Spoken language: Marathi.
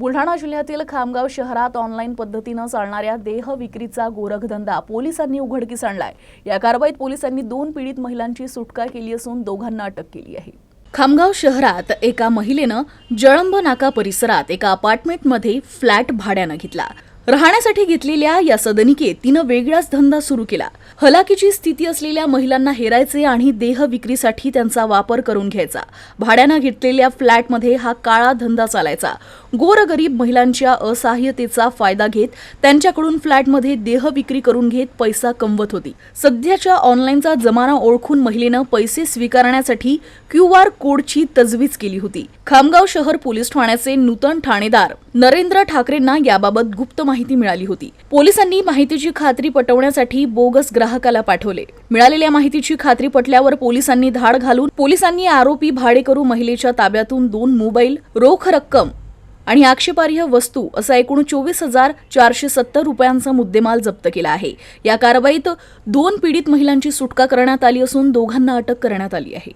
बुलढाणा जिल्ह्यातील खामगाव शहरात ऑनलाईन पद्धतीनं चालणाऱ्या देह विक्रीचा गोरखधंदा पोलिसांनी उघडकीस आणलाय. या कारवाईत पोलिसांनी दोन पीडित महिलांची सुटका केली असून दोघांना अटक केली आहे. खामगाव शहरात एका महिलेनं जळंब नाका परिसरात एका अपार्टमेंटमध्ये फ्लॅट भाड्यानं घेतला. राहण्यासाठी घेतलेल्या या सदनिकेत तिनं वेगळाच धंदा सुरू केला. हलाकीची स्थिती असलेल्या महिलांना हेरायचे आणि देह विक्रीसाठी त्यांचा वापर करून घ्यायचा. भाड्यानं घेतलेल्या फ्लॅटमध्ये हा काळा धंदा चालायचा. गोरगरीब महिलांच्या असहाय्यतेचा फायदा घेत त्यांच्याकडून फ्लॅटमध्ये देह विक्री करून घेत पैसा कमवत होती. सध्याच्या ऑनलाईनचा जमाना ओळखून महिलेनं पैसे स्वीकारण्यासाठी क्यू आर कोडची तजवीज केली होती. खामगाव शहर पोलीस ठाण्याचे नूतन ठाणेदार नरेंद्र ठाकरेंना याबाबत गुप्त माहिती मिळाली होती. पोलिसांनी माहितीची खात्री पटवण्यासाठी बोगस ग्राहकाला पाठवले. मिळालेल्या माहितीची खात्री पटल्यावर पोलिसांनी धाड घालून पोलिसांनी आरोपी भाडेकरू महिलेच्या ताब्यातून दोन मोबाईल रोख रक्कम आणि आक्षेपार्ह वस्तू असा एकूण चोवीस हजार चारशे सत्तर रुपयांचा मुद्देमाल जप्त केला आहे. या कारवाईत दोन पीडित महिलांची सुटका करण्यात आली असून दोघांना अटक करण्यात आली आहे.